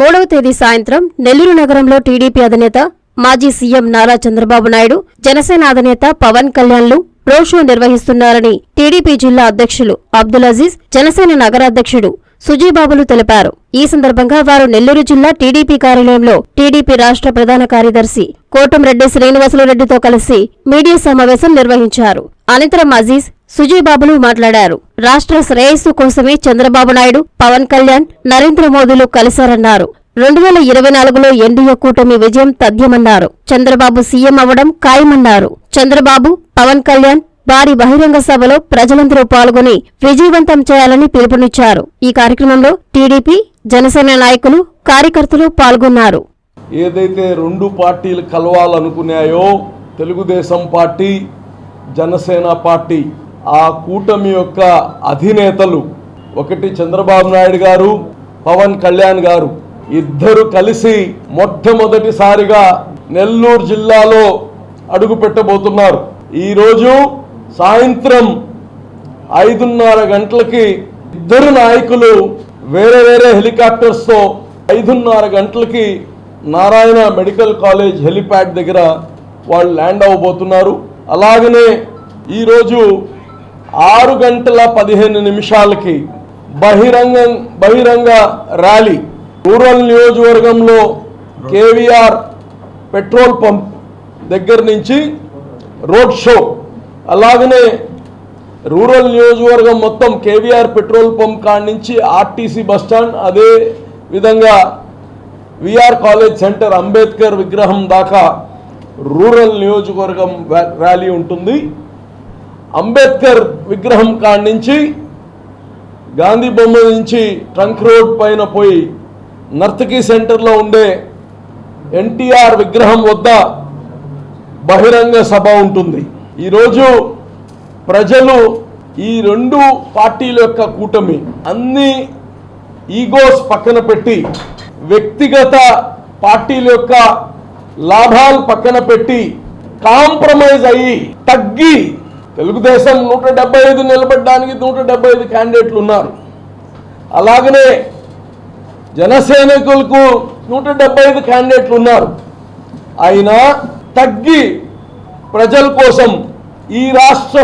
మూడవ తేదీ సాయంత్రం నెల్లూరు నగరంలో టీడీపీ అధినేత మాజీ సీఎం నారా చంద్రబాబు నాయుడు జనసేన అధినేత పవన్ కళ్యాణ్లు రోడ్ షో నిర్వహిస్తున్నారని టీడీపీ జిల్లా అధ్యక్షులు అబ్దుల్ అజీజ్ జనసేన నగరాధ్యక్షుడు సుజీబాబులు తెలిపారు. ఈ సందర్భంగా వారు నెల్లూరు జిల్లా టీడీపీ కార్యాలయంలో టీడీపీ రాష్ట్ర ప్రధాన కార్యదర్శి కోటంరెడ్డి శ్రీనివాసులు రెడ్డితో కలిసి మీడియా సమావేశం నిర్వహించారు. అనంతరం అజీజ్ సుజీబాబులు మాట్లాడారు. రాష్ట్ర శ్రేయస్సు కోసమే చంద్రబాబు నాయుడు పవన్ కళ్యాణ్ నరేంద్ర మోదీలు కలిశారన్నారు. రెండు వేల ఇరవై నాలుగులో ఎన్డీఏ కూటమి విజయం తథ్యమన్నారు. చంద్రబాబు సీఎం అవ్వడం ఖాయమన్నారు. చంద్రబాబు పవన్ కళ్యాణ్ వారి బహిరంగ సభలో ప్రజలందరూ పాల్గొని విజయవంతం చేయాలని పిలుపునిచ్చారు. ఈ కార్యక్రమంలో టీడీపీ జనసేన నాయకులు కార్యకర్తలు పాల్గొన్నారు. ఏదైతే రెండు పార్టీలు కలవాలనుకున్నాయో తెలుగుదేశం పార్టీ జనసేన పార్టీ ఆ కూటమి యొక్క అధినేతలు ఒకటి చంద్రబాబు నాయుడు గారు పవన్ కళ్యాణ్ గారు ఇద్దరు కలిసి మొట్టమొదటిసారిగా నెల్లూరు జిల్లాలో అడుగు పెట్టబోతున్నారు. ఈరోజు సాయంత్రం ఐదున్నర గంటలకి ఇద్దరు నాయకులు వేరే వేరే హెలికాప్టర్స్తో ఐదున్నర గంటలకి నారాయణ మెడికల్ కాలేజ్ హెలిప్యాడ్ దగ్గర వాళ్ళు ల్యాండ్ అవ్వబోతున్నారు. అలాగనే ఈరోజు ఆరు గంటల పదిహేను నిమిషాలకి బహిరంగ బహిరంగ ర్యాలీ. రూరల్ నియోజకవర్గంలో కేవీఆర్ పెట్రోల్ పంప్ దగ్గర నుంచి రోడ్ షో. అలాగనే రూరల్ నియోజకవర్గం మొత్తం కేవీఆర్ పెట్రోల్ పంప్ కాడ నుంచి ఆర్టీసీ బస్టాండ్ అదే విధంగా విఆర్ కాలేజ్ సెంటర్ అంబేద్కర్ విగ్రహం దాకా రూరల్ నియోజకవర్గం ర్యాలీ ఉంటుంది. అంబేద్కర్ విగ్రహం కాడి నుంచి గాంధీ బొమ్మ నుంచి ట్రంక్ రోడ్ పైన పోయి నర్తకీ సెంటర్లో ఉండే ఎన్టీఆర్ విగ్రహం వద్ద బహిరంగ సభ ఉంటుంది. ఈరోజు ప్రజలు ఈ రెండు పార్టీల యొక్క కూటమి అన్ని ఈగోస్ పక్కన పెట్టి వ్యక్తిగత పార్టీల యొక్క లాభాలు పక్కన పెట్టి కాంప్రమైజ్ అయ్యి తగ్గి తెలుగుదేశం నూట డెబ్బై ఐదు నిలబడడానికి నూట డెబ్బై ఐదు క్యాండిడేట్లు ఉన్నారు. అలాగనే జనసైనికులకు నూట డెబ్బై ఐదు క్యాండిడేట్లు ఉన్నారు. అయినా తగ్గి ప్రజల కోసం ఈ రాష్ట్ర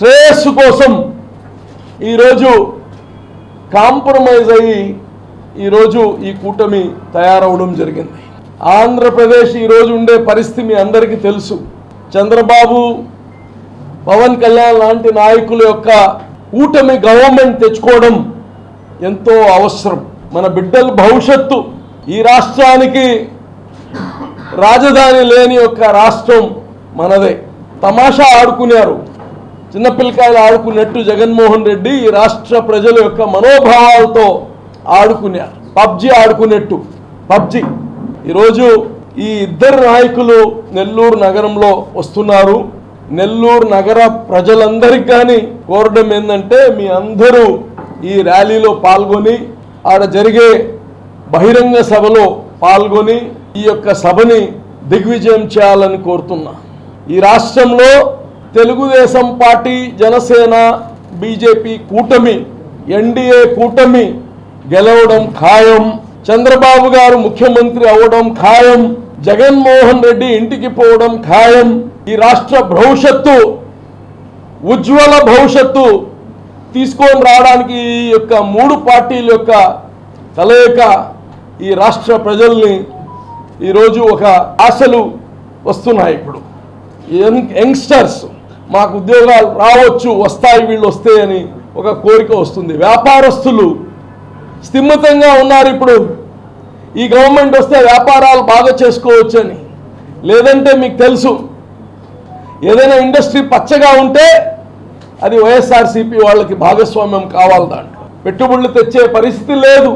శ్రేయస్సు కోసం ఈరోజు కాంప్రమైజ్ అయ్యి ఈరోజు ఈ కూటమి తయారవడం జరిగింది. ఆంధ్రప్రదేశ్ ఈరోజు ఉండే పరిస్థితి మీ అందరికీ తెలుసు. చంద్రబాబు పవన్ కళ్యాణ్ లాంటి నాయకుల యొక్క కూటమి గవర్నమెంట్ తెచ్చుకోవడం ఎంతో అవసరం. మన బిడ్డల భవిష్యత్తు ఈ రాష్ట్రానికి రాజధాని లేని యొక్క రాష్ట్రం మనదే. తమాషా ఆడుకున్నారు. చిన్నపిల్లకాయలు ఆడుకున్నట్టు జగన్మోహన్ రెడ్డి ఈ రాష్ట్ర ప్రజల యొక్క మనోభావాలతో ఆడుకున్నారు. పబ్జి ఆడుకున్నట్టు. పబ్జి. ఈరోజు ఈ ఇద్దరు నాయకులు నెల్లూరు నగరంలో వస్తున్నారు. నెల్లూరు నగర ప్రజలందరికీ కానీ కోరడం ఏంటంటే మీ అందరూ ఈ ర్యాలీలో పాల్గొని ఆడ జరిగే బహిరంగ సభలో పాల్గొని ఈ యొక్క సభని దిగ్విజయం చేయాలని కోరుతున్నా. ఈ రాష్ట్రంలో తెలుగుదేశం పార్టీ జనసేన బీజేపీ కూటమి ఎన్డీఏ కూటమి గెలవడం ఖాయం. చంద్రబాబు గారు ముఖ్యమంత్రి అవ్వడం ఖాయం. జగన్మోహన్ రెడ్డి ఇంటికి పోవడం ఖాయం. ఈ రాష్ట్ర భవిష్యత్తు ఉజ్వల భవిష్యత్తు తీసుకొని రావడానికి ఈ యొక్క మూడు పార్టీల యొక్క కలయిక ఈ రాష్ట్ర ప్రజల్ని ఈరోజు ఒక ఆశలు వస్తున్నాయి ఇప్పుడు. యంగ్ యంగ్స్టర్స్ మాకు ఉద్యోగాలు రావచ్చు వస్తాయి వీళ్ళు వస్తే అని ఒక కోరిక వస్తుంది. వ్యాపారస్తులు స్థిమితంగా ఉన్నారు ఇప్పుడు. ఈ గవర్నమెంట్ వస్తే వ్యాపారాలు బాగా చేసుకోవచ్చు అని. లేదంటే మీకు తెలుసు ఏదైనా ఇండస్ట్రీ పచ్చగా ఉంటే అది వైఎస్ఆర్సీపీ వాళ్ళకి భాగస్వామ్యం కావాలి దాంట్లో. పెట్టుబడులు తెచ్చే పరిస్థితి లేదు.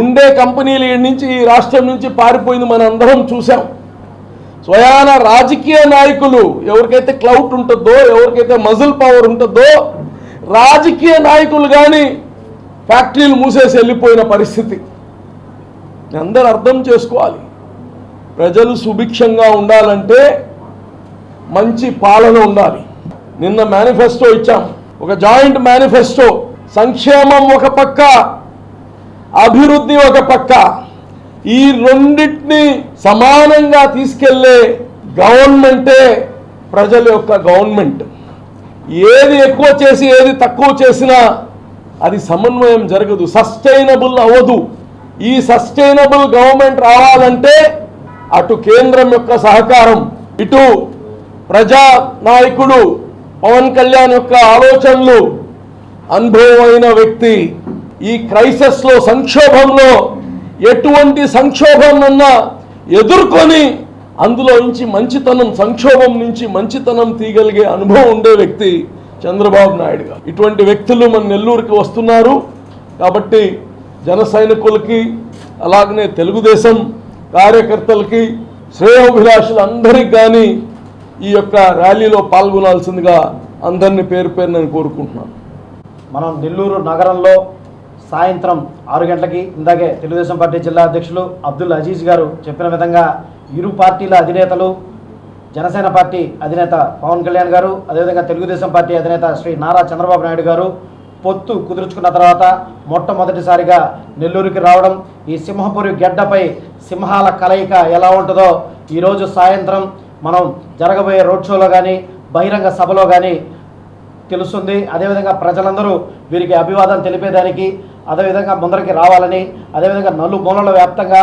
ఉండే కంపెనీలు నుంచి ఈ రాష్ట్రం నుంచి పారిపోయింది మన అందరం చూసాం స్వయాన రాజకీయ నాయకులు ఎవరికైతే క్లౌట్ ఉంటుందో ఎవరికైతే మజిల్ పవర్ ఉంటుందో రాజకీయ నాయకులు కానీ ఫ్యాక్టరీలు మూసేసి వెళ్ళిపోయిన పరిస్థితి. అందరూ అర్థం చేసుకోవాలి. ప్రజలు సుభిక్షంగా ఉండాలంటే మంచి పాలన ఉండాలి. నిన్న మేనిఫెస్టో ఇచ్చాం. ఒక జాయింట్ మేనిఫెస్టో సంక్షేమం ఒక పక్క అభివృద్ధి ఒక పక్క. ఈ రెండింటిని సమానంగా తీసుకెళ్ళే గవర్నమెంటే ప్రజల యొక్క గవర్నమెంట్. ఏది ఎక్కువ చేసి ఏది తక్కువ చేసినా అది సమన్వయం జరగదు సస్టైనబుల్ అవ్వదు. ఈ సస్టైనబుల్ గవర్నమెంట్ రావాలంటే అటు కేంద్రం యొక్క సహకారం ఇటు ప్రజా నాయకుడు పవన్ కళ్యాణ్ యొక్క ఆలోచనలు అనుభవమైన వ్యక్తి. ఈ క్రైసిస్లో సంక్షోభంలో ఎటువంటి సంక్షోభంనన్నా ఎదుర్కొని అందులో నుంచి మంచితనం సంక్షోభం నుంచి మంచితనం తీయగలిగే అనుభవం ఉండే వ్యక్తి చంద్రబాబు నాయుడు గారు. ఇటువంటి వ్యక్తులు మన నెల్లూరుకి వస్తున్నారు. కాబట్టి జన సైనికులకి అలాగనే తెలుగుదేశం కార్యకర్తలకి శ్రేయోభిలాషులందరికీ కానీ ఈ యొక్క ర్యాలీలో పాల్గొనాల్సిందిగా అందరినీ పేరు పేరు నేను కోరుకుంటున్నాను. మనం నెల్లూరు నగరంలో సాయంత్రం ఆరు గంటలకి ఇందాకే తెలుగుదేశం పార్టీ జిల్లా అధ్యక్షులు అబ్దుల్ అజీజ్ గారు చెప్పిన విధంగా ఇరు పార్టీల అధినేతలు జనసేన పార్టీ అధినేత పవన్ కళ్యాణ్ గారు అదేవిధంగా తెలుగుదేశం పార్టీ అధినేత శ్రీ నారా చంద్రబాబు నాయుడు గారు పొత్తు కుదుర్చుకున్న తర్వాత మొట్టమొదటిసారిగా నెల్లూరుకి రావడం ఈ సింహపురి గడ్డపై సింహాల కలయిక ఎలా ఉంటుందో ఈరోజు సాయంత్రం మనం జరగబోయే రోడ్ షోలో కానీ బహిరంగ సభలో కానీ తెలుస్తుంది. అదేవిధంగా ప్రజలందరూ వీరికి అభివాదం తెలిపేదానికి అదేవిధంగా ముందరికి రావాలని అదేవిధంగా నలు మూలల వ్యాప్తంగా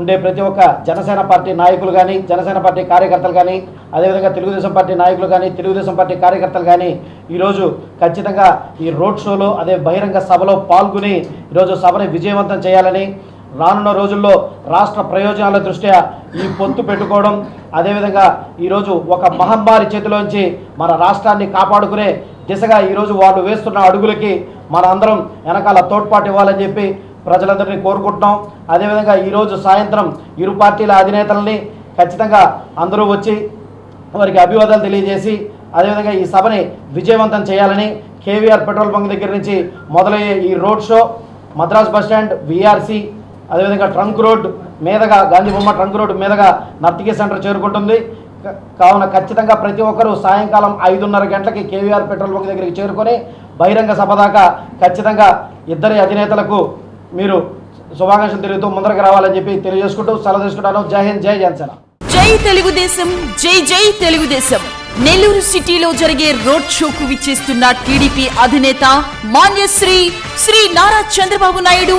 ఉండే ప్రతి ఒక్క జనసేన పార్టీ నాయకులు కానీ జనసేన పార్టీ కార్యకర్తలు కానీ అదేవిధంగా తెలుగుదేశం పార్టీ నాయకులు కానీ తెలుగుదేశం పార్టీ కార్యకర్తలు కానీ ఈరోజు ఖచ్చితంగా ఈ రోడ్ షోలో అదే బహిరంగ సభలో పాల్గొని ఈరోజు సభని విజయవంతం చేయాలని రానున్న రోజుల్లో రాష్ట్ర ప్రయోజనాల దృష్ట్యా ఈ పొత్తు పెట్టుకోవడం అదేవిధంగా ఈరోజు ఒక మహమ్మారి చేతిలోంచి మన రాష్ట్రాన్ని కాపాడుకునే దిశగా ఈరోజు వాళ్ళు వేస్తున్న అడుగులకి మన అందరం వెనకాల తోడ్పాటు ఇవ్వాలని చెప్పి ప్రజలందరినీ కోరుకుంటున్నాం. అదేవిధంగా ఈరోజు సాయంత్రం ఇరు పార్టీల అధినేతలని ఖచ్చితంగా అందరూ వచ్చి వారికి అభివాదాలు తెలియజేసి అదేవిధంగా ఈ సభని విజయవంతం చేయాలని కేవీఆర్ పెట్రోల్ బంక్ దగ్గర నుంచి మొదలయ్యే ఈ road show Madras bus stand VRC VRC అదేవిధంగా ట్రంక్ రోడ్ మీదగా గాంధీ బొమ్మ ట్రంక్ రోడ్ మీదగా నర్తికే సెంటర్ చేరుకుంటుంది. కావున ఖచ్చితంగా ప్రతి ఒక్కరూ సాయంకాలం ఐదున్నర గంటలకి కేవీఆర్ పెట్రోల్ బంక్ దగ్గరికి చేరుకొని బహిరంగ సభ దాకా ఖచ్చితంగా ఇద్దరి అధినేతలకు మీరు శుభాకాంక్షలు తెలుగుతూ ముందరకు రావాలని చెప్పి తెలియజేసుకుంటూ సెలవు తీసుకుంటాను. జై హింద్ జై జనసేన. జై తెలుగుదేశం జై జై తెలుగుదేశం. నెల్లూరు సిటీలో జరిగే రోడ్ షోకు విచ్చేస్తున్న టీడీపీ అధినేత మాన్యశ్రీ శ్రీ నారా చంద్రబాబు నాయుడు